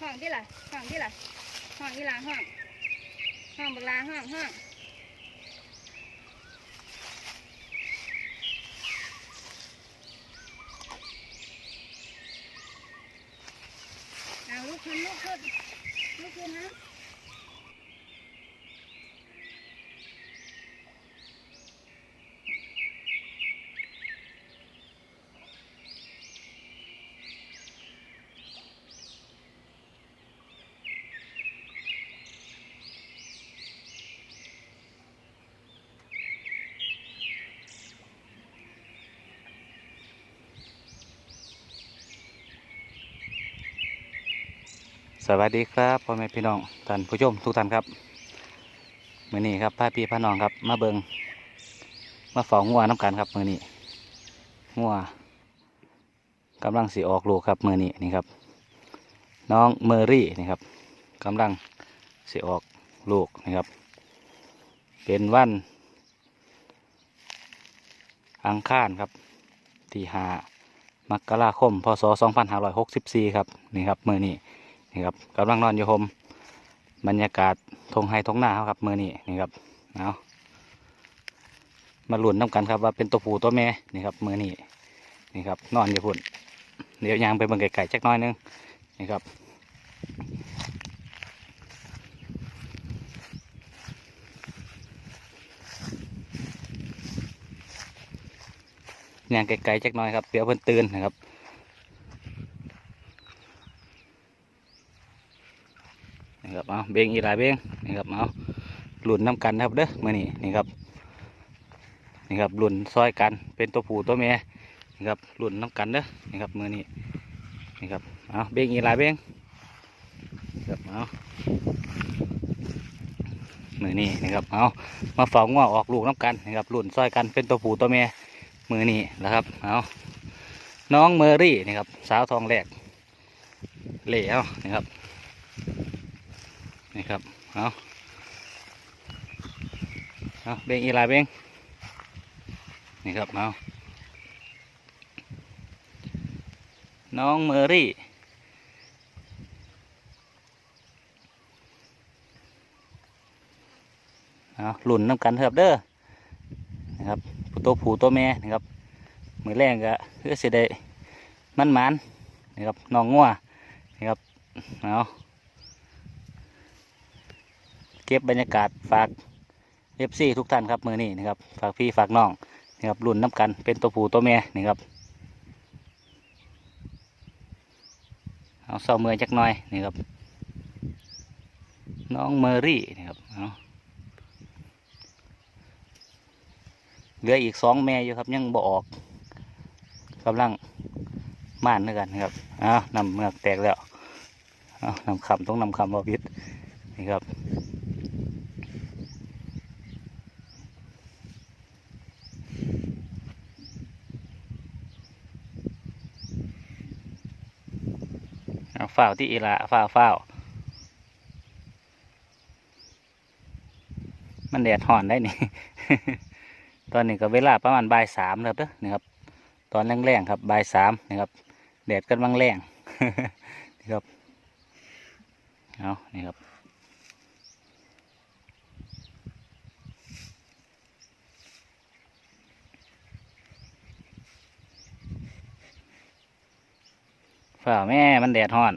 ห้องที่ละห้องที่ละห้องที่ลาห้องห้องบักลาห้องห้องเอาลูกขึ้นลูกขึ้นลูกขึ้นนะ สวัสดีครับพ่อแม่พี่น้องท่านผู้ชมทุกท่านครับมื้อนี้ครับพาพี่พาน้องครับ มาเบิงมาฝ้างัวน้ำกันครับมื้อนี้งัวกำลังสิออกลูกครับมื้อนี้นี่ครับ น้องเมอรี่นี่ครับกำลังสิออกลูกนี่ครับ เป็นวัน อังคารครับที่หามกราคมพศ2564 ครับนี่ครับมื้อนี้ นี่ครับกำลังนอนอยู่โฮมบรรยากาศทงไฮทงหน้าครับมือนี่นี่ครับเอามาหลุนน้ำกันครับว่าเป็นตัวผู้ตัวแม่นี่ครับมือนี่นี่ครับนอนอยู่พุ่นเดี๋ยวยางไปเบิ่งไก่ๆจักหน้อยนึงนี่ครับยางไก่ๆจักหน้อยครับเดี๋ยวเพิ่นตื่นนะครับ นี่ครับ เบงอีหลายเบงนี่ครับเอาหลุนน้ำกันครับเด้อมื่อนี้นี่ครับนี่ครับหลุนซอยกันเป็นตัวผู้ตัวแม่นี่ครับหลุนน้ำกันเด้อนี่ครับมื่อนี้นี่ครับเอาเบงอีหลายเบงนะครับเอามือนี้นี่ครับเอามาเฝ้าง้อออกลูกน้ำกันนี่ครับหลุนซอยกันเป็นตัวผู้ตัวแม่มือนี้นะครับเอาน้องเมอรี่นี่ครับสาวทองแรกเหล่านี่ครับ นี่ครับเอาเอาเบ่งอีลายเบ่งนี่ครับเอาน้องเมอรี่เอาหลุนน้ำกันเถอะครับเด้อนะครับตัวผู้ตัวแม่นะครับมือแรงก็คือเสิได้มันมันนะครับน้องงัวนะครับเอา เก็บบรรยากาศฝากเอฟซีทุกท่านครับมือนี้นะครับ ฝากพี่ฝากน้องนะครับรุ่นน้ำกันเป็นตัวผู้ตัวแม่นี่ครับเอาเศร้าเมือจักหน่อยนี่ครับ น้องเมอรี่นี่ครับเอาเหลืออีกสองแม่อยู่ครับยังบ่ออกกำลังม่านด้วยกันนะครับเอานำเมือกแตกแล้วเอานำคำต้องนำคำว่าพิษนี่ครับ ฝ้าวที่อีละฝ้าวฝ้าวมันแดดห่อนได้นี่ ตอนนี้ก็เวลาประมาณบ่ายสามแล้วเด้อนี่ครับ ตอนแรงๆครับบ่ายสามนะครับแดดกำลังแรง นี่ครับเอานี่ครับ ฝ่าแม่มันแดดฮ้อน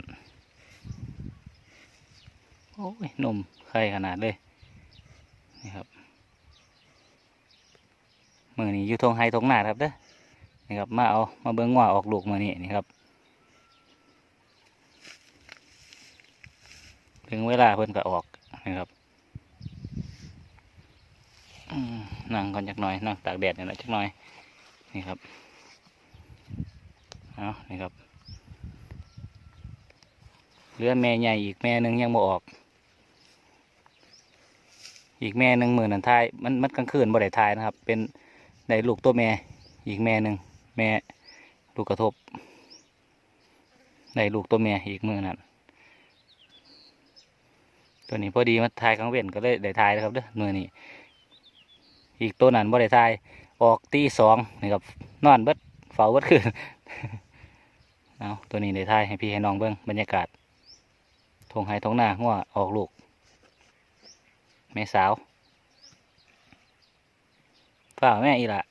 โอ้ยนมใครขนาดเลย นี่ครับมือนี้อยู่ทงไฮทงหนาครับเด้อนี่ครับ มาเอามาเบิ้งว่าออกลูกมือนี้นี่ครับ ถึงเวลาเพิ่นก็ออกนะครับนั่งก่อนจักหน่อยนั่งตากแดดนี่แหละจักหน่อย นี่ครับ เอานี่ครับ เหลือแม่ใหญ่อีกแม่หนึ่งยังบ่ออก อีกแม่หนึ่งหมื่นนันทายมันมันกลางคืนบ่ได้ทายนะครับ เป็นในลูกตัวแม่อีกแม่หนึ่งแม่ลูกกระทบในลูกตัวแม่อีกมือนั่นตัวนี้พอดีมาทายกลางเว้นก็เลยได้ทายนะครับเด้อมือนี้อีกตัวนั้นบ่ได้ทายออกตีสองนี่ครับนอนเบิดเฝ้าเบิดคืนเอาตัวนี้ได้ทายให้พี่ให้น้องเบิ้งบรรยากาศ ทงไห้ทงหน้าง้อออกลูก แม่สาวฝ้าวแม่อีละ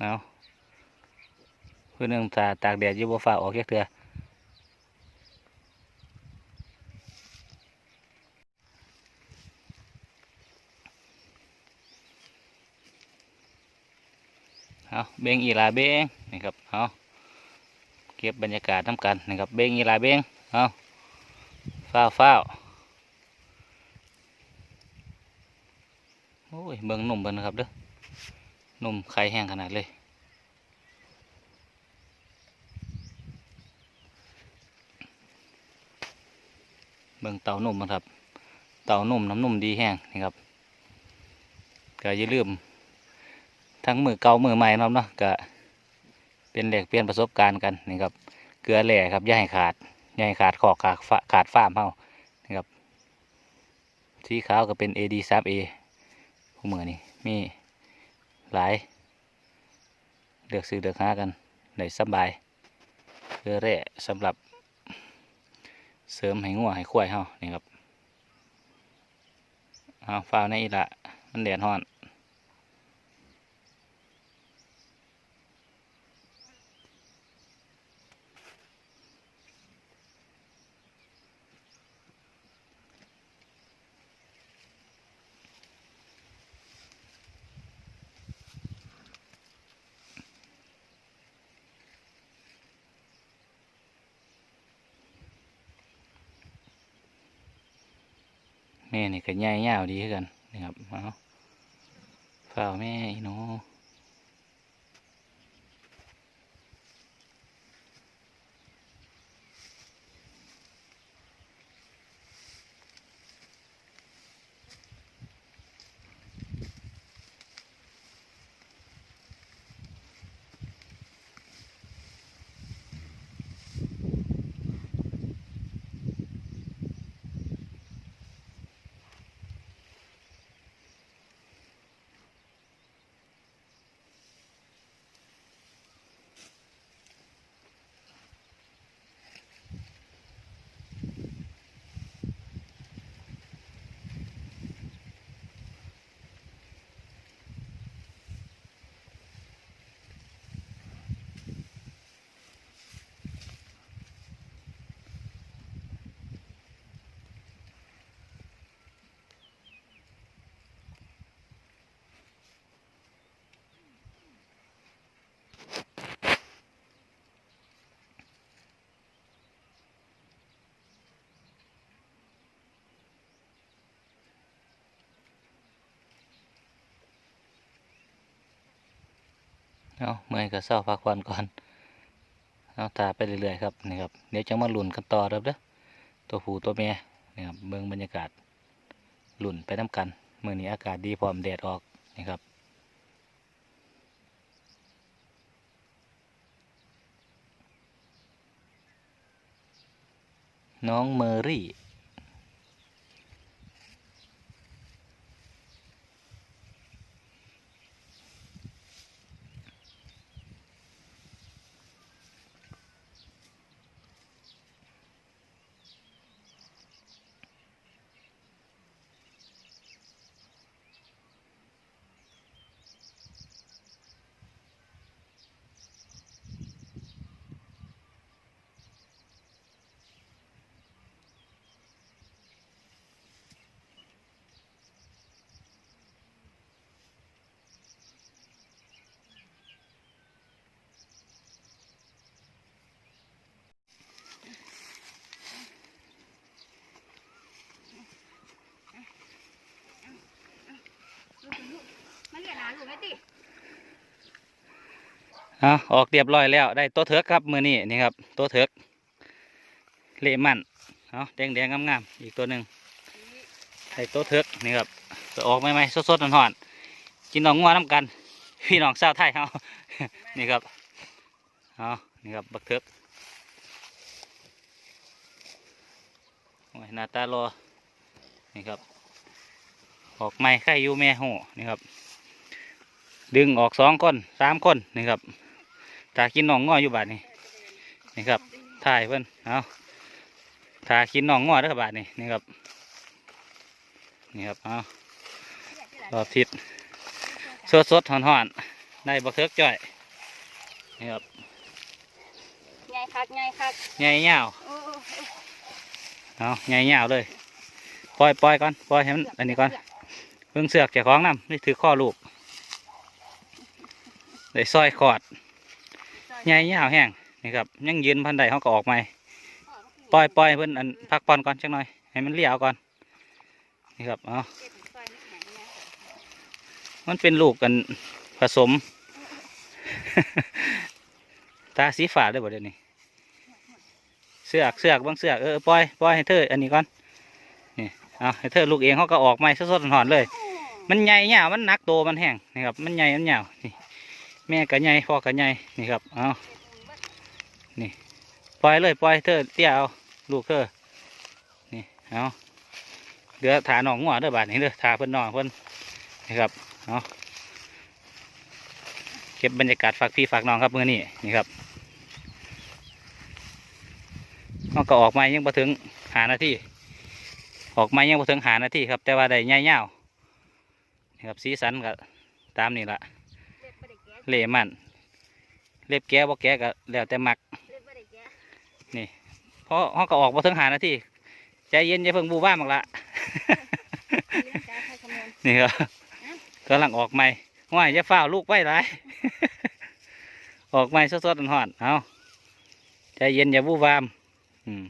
เอาเพื่อนนึงตาตากแดดอยู่บ่ฝ้าวออกแค่เถื่อ เบงอีลาเบงนี่ครับเอาเก็บบรรยากาศน้ำกันนะครับเบงอีลาเบงเอาฟ้าวฟ้าวโอ้ยเบิ่งหนุ่มเบิ่งนะครับเด้อหนุ่มไข่แห้งขนาดเลยเบิ่งเต่าหนุ่มนะครับ เต่าหนุ่มน้ำนุ่มดีแห้งนี่ครับก็อย่าลืม ทั้งมือเก่ามือใหม่นะเนาะก็เป็นแหลกเปลี่ยนประสบการณ์กันนี่ครับเกลือแหล่ครับย่าให้ขาดย่าให้ขาดขอกขาดขาดฟ้ามเฮานี่ครับสีขาวก็เป็น AD 3 A ผู้มือนี่มีหลายเลือกซื้อเลือกหากันได้สบายเกลือแร่สำหรับ เสริมให้งัวให้ควายเฮานี่ครับเอาฟ้าวในอีละมันแดดฮ้อน แม่นี่ก็ใหญ่ยาวดีคือกันนะครับเอาฝ้าแม่อีหนู เอาเมื่อยก็เศร้าพักผ่อนก่อนเอาตาไปเรื่อยๆครับนี่ครับเดี๋ยวจะมาหลุนกันต่อครับเด้อตัวผู้ตัวเมียนี่ครับเบิ่งบรรยากาศหลุนไปน้ำกันเมื่อนี้อากาศดีพร้อมแดดออกนี่ครับน้องเมอรี่ มันเรียนหลานลูกไหมติอะออกเรียบร้อยแล้วได้ตัวเถิกครับมือนี้นี่ครับตัวเถิกเลมันเอาแดงแดงๆงามๆอีกตัวหนึ่งได้ตัวเถิกนี่ครับตัวออกใหม่ๆสดๆหอนๆกินน้องงัวน้ำกัน พี่น้องชาวไทยเอานี่ครับเอานี่ครับบักเถิกโอ้ยหน้าตารอนี่ครับออกใหม่ไข่ยูแม่หูนี่ครับ ดึงออกสองคนสามคนนี่ครับตากินหนองง้ออยู่บาดนี้นี่ครับถ่ายเพิ่นเอาตากินหนองง้อเด้อบาดนี้นี่ครับนี่ครับเอารอบทิศสดสดๆหอนหอนๆได้บักเทิกจ่อยนี่ครับใหญ่คักใหญ่คักใหญ่ยาวโอ้โอ้โอ้เอาใหญ่ยาวเลยปล่อยปล่อยก่อนปล่อยให้มันอันนี้ก่อนเพิ่งเสือกเจ้าของน้ำนี่ถือข้อลูก ได้ซอยขอดใหญ่ยาวแห้งนี่ครับยังยืนพันใดเขาก็ออกใหม่ปล่อยปล่อยเพิ่นอันพักผ่อนก่อนจักหน่อย ให้มันเลี้ยวก่อนนี่ครับเอามันเป็นลูกกันผสม ตาสีฝาดเลยบ่เดี๋ยวนี้เสือกเสือกบางเสือกเออปล่อยปล่อยให้เธออันนี้ก่อนนี่เอาให้เธอลูกเองเขาก็ออกใหม่สดๆหอนๆเลย มันใหญ่ยาวมันหนักโตมันแห้งนี่ครับมันใหญ่มันยาวนี่ แม่ก็ใหญ่พ่อก็ใหญ่นี่ครับเอานี่ปล่อยเลยปล่อยเธอเตี้ยเอาลูกเธอนี่เอาเดือถาหนองงัวเด้อบาดนี้เด้อถาเพิ่นหนองเพิ่นนี่ครับเอาเก็บบรรยากาศฝากพี่ฝากน้องครับเมื้อนี้นี่ครับเขาก็ออกมายังบ่ถึงหานาทีออกมายังบ่ถึงหานาทีครับ แต่ว่าได้ใหญ่ยาวนี่ครับสีสันก็ตามนี่แหละ เล่มันเล็บแก้บ่แก้ก็แล้วแต่มักเพราะเขาก็ออกมาถึงหานาทีใจเย็นอย่าเพิ่งบูบ้ามักละนี่ก็กำลังออกใหม่ว่ายอย่าฝ้าวลูกไว้ไรออกใหม่สดๆหอนๆเอาใจเย็นอย่าบูบ้ามอืม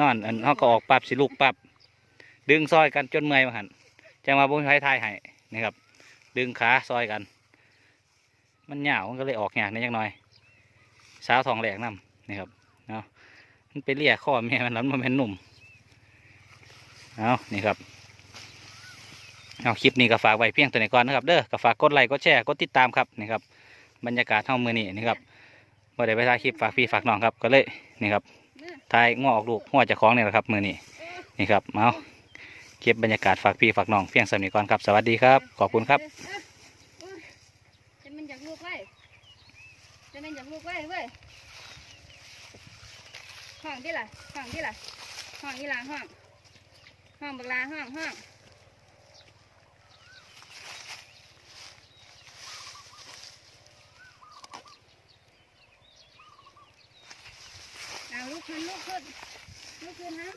นอนอันเขาก็ออกปรับสิลูกปรับดึงซอยกันจนเมื่อยมาหันจะมาบุ้งไทยทายให้นี่ครับ ดึงขาซอยกัน มันเหงามันก็เลยออกหยากนิดจังหน่อยสาวทองแหลกน้ำนี่ครับเนาะมันไปเลี่ยข้อแม่มันแล้วมันเป็นหนุ่มเอานี่ครับเอาคลิปนี้ก็ฝากไว้เพียงตัวนี้ก่อนนะครับเด้อก็ฝากกดไลค์กดแชร์กดติดตามครับนี่ครับบรรยากาศเท่ามือนี้นี่ครับว่าได้ไปถ่ายคลิปฝากพี่ฝากน้องครับก็เลยนี่ครับถ่ายง้อออกลูกหัวเจะคล้องนี่แหละครับมือนี้นี่ครับเอาเก็บบรรยากาศฝากพี่ฝากน้องเพียงสำนี้ก่อนครับ สวัสดีครับ ขอบคุณครับ จะมันอยากลูกไว้จะมันอยากลูกไว้ เว้ยห้องที่ล่ะห้องที่ล่ะห้องอีหลาห้องห้องบักลาห้องห้องเอาลูกขึ้นลูกขึ้นลูกขึ้นฮะ